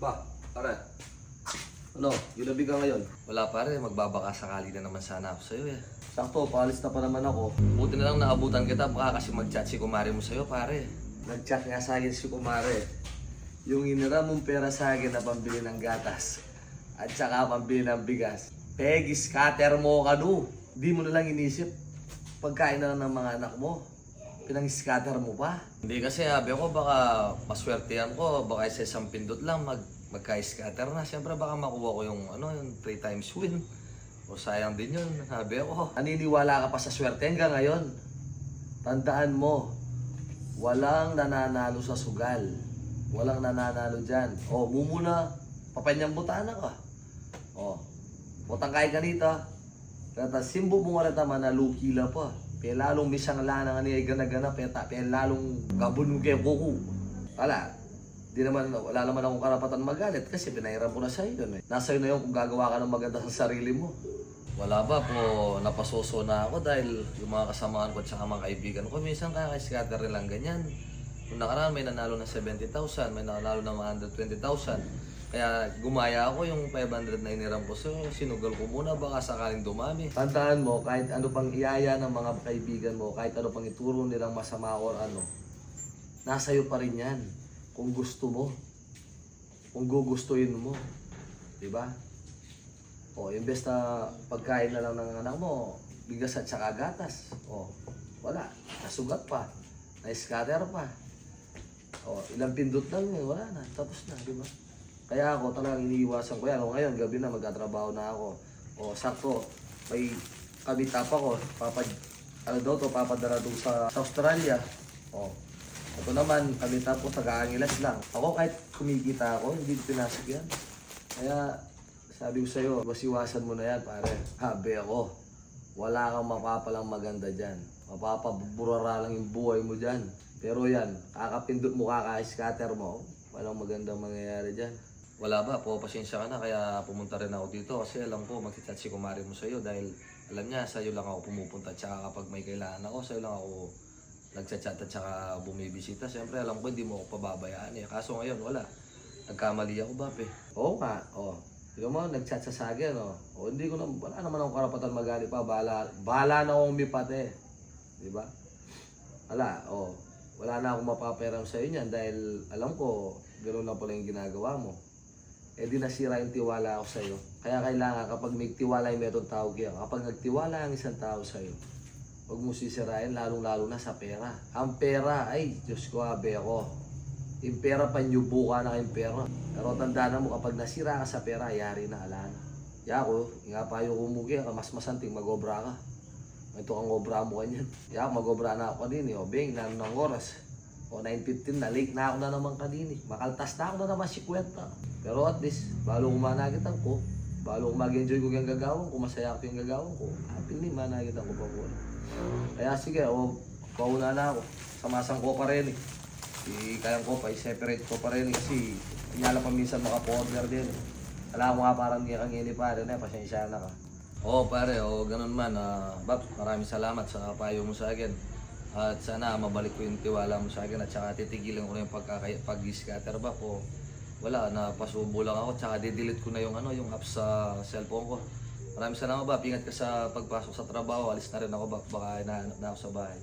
Ba, pare. Ano, gilabi ka ngayon? Wala pare, magbabaka sakali na naman sana ako sa'yo eh. Sakto, paalis na pa naman ako. Buti na lang naabutan kita, baka kasi mag-chat si kumari mo sa'yo pare. Nag-chat nga sa akin si Kumare. Yung inira mong pera sa akin na pambili ng gatas. At saka pambili ng bigas. Peggy, scatter mo ka do. Di mo na lang inisip. Pagkain na lang ng mga anak mo. Pinang-scatter mo pa. Hindi kasi sabi ko baka maswertehan ko, baka sa isang pindot lang mag magka-scatter na. Siyempre baka makuha ko yung ano, yung 3 times win. O sayang din yun, sabi ko. Naniniwala ka pa sa swerte hanggang ngayon. Tandaan mo, walang nananalo sa sugal. Walang nananalo dyan. O, mumuna, papanyang butana ka. O, butang kay ganita. Kata simbo mo nga naman na lukila pa. Pe lalong misang lana nga niya gana-gana peta. Pe lalong gabun mo kay kuku. Wala. Di naman, wala naman akong karapatan magalit kasi pinahiram ko na sa iyo. Eh. Nasa iyo na yun kung gagawa ka ng maganda sa sarili mo. Wala ba po, napasoso na ako dahil yung mga kasamaan ko at saka mga kaibigan ko, minsan kaya kay scatter rin lang ganyan. Nung nakaraan may nanalo ng 70,000, may nanalo ng 120,000. Kaya gumaya ako yung 500 na iniram ko. So sinugal ko muna baka sakaling dumami. Tandaan mo, kahit ano pang iyaya ng mga kaibigan mo, kahit ano pang ituro nilang masama or ano, nasa iyo pa rin yan. Kung gusto mo. Kung gugustuhin mo. Di ba? O, imbes na pagkain na lang ng anak mo, bigas at saka gatas. O, wala. Nasugat pa. Na-scatter pa. O, ilang pindot lang eh, wala na. Tapos na, di ba? Kaya ako talagang iniiwasan ko yan. O ngayon, gabi na, magkatrabaho na ako. O, sakto, may kabitap ako. Papad, ano daw to, papadala doon sa, sa Australia. O, ito naman, kabitap ko, taga-angilas lang. Ako kahit kumikita ako, hindi ko pinasok yan. Kaya, sabi ko sa'yo, wasiwasan mo na yan, pare. Habi ako. Wala kang mapapalang maganda dyan. Mapapaburara lang yung buhay mo dyan. Pero yan, kakapindot mo, kaka-scatter mo, walang magandang mangyayari dyan. Wala ba, po pasensya ka na kaya pumunta rin ako dito kasi alam ko magchat si kumari mo sa'yo dahil alam niya sa'yo lang ako pumupunta tsaka kapag may kailangan ako sa'yo lang ako nagchat-chat at saka bumibisita. Siyempre alam ko hindi mo ako pababayaan eh. Kaso ngayon wala. Nagkamali ako ba pe? Oo nga, oo. Di mo, nag-chat sa sagin, oh. O, hindi ko na, wala naman akong karapatan magali pa. Bahala, bahala na akong umipat eh. Di ba? Wala, oh. Wala na akong mapaperam sa niyan dahil alam ko, gano'n na pala yung ginagawa mo. Eh di nasira yung tiwala ako sa iyo. Kaya kailangan kapag may tiwala yung metong tao kaya, kapag nagtiwala ang isang tao sa iyo, huwag mo sisirain, lalong-lalo na sa pera. Ang pera, ay, Diyos ko, abe ako. Yung pera, panyubo ka na yung pera. Pero tandaan mo, kapag nasira ka sa pera, yari na, ala na. Ya ako, nga pa yung kumugi ka, mas masanting magobra ka. Ito kang obra mo kanyan. Ya, magobra na ako din, eh. O, bing, na ng oras. O, 9.15 na, late na ako na naman kanini. Makaltas na ako na naman si kwenta. Pero at least, balo kumanagitan ko, balo kung mag-enjoy ko yung gagawin ko, masaya ko yung gagawin ko, happily managitan ko pa po. Kaya sige, o, pauna na ako. Samasang ko pa rin eh. I kayang ko pa, i-separate ko pa rin eh, kasi inyala pa minsan maka-order din eh. Alam mo nga parang hindi kang ini pa rin eh, pasensya na ka. Oo pare, oo ganun man. ah Bab, maraming salamat sa payo mo sa akin. At sana mabalik ko yung tiwala mo sa akin at saka titigilan ko na yung pagkakay- pag-scatter ba po wala, napasubo lang ako. Tsaka didelete ko na yung, ano, yung apps sa cellphone ko. Maraming salamat ba. Ingat ka sa pagpasok sa trabaho. Alis na rin ako. Baka, baka na, na ako sa bahay.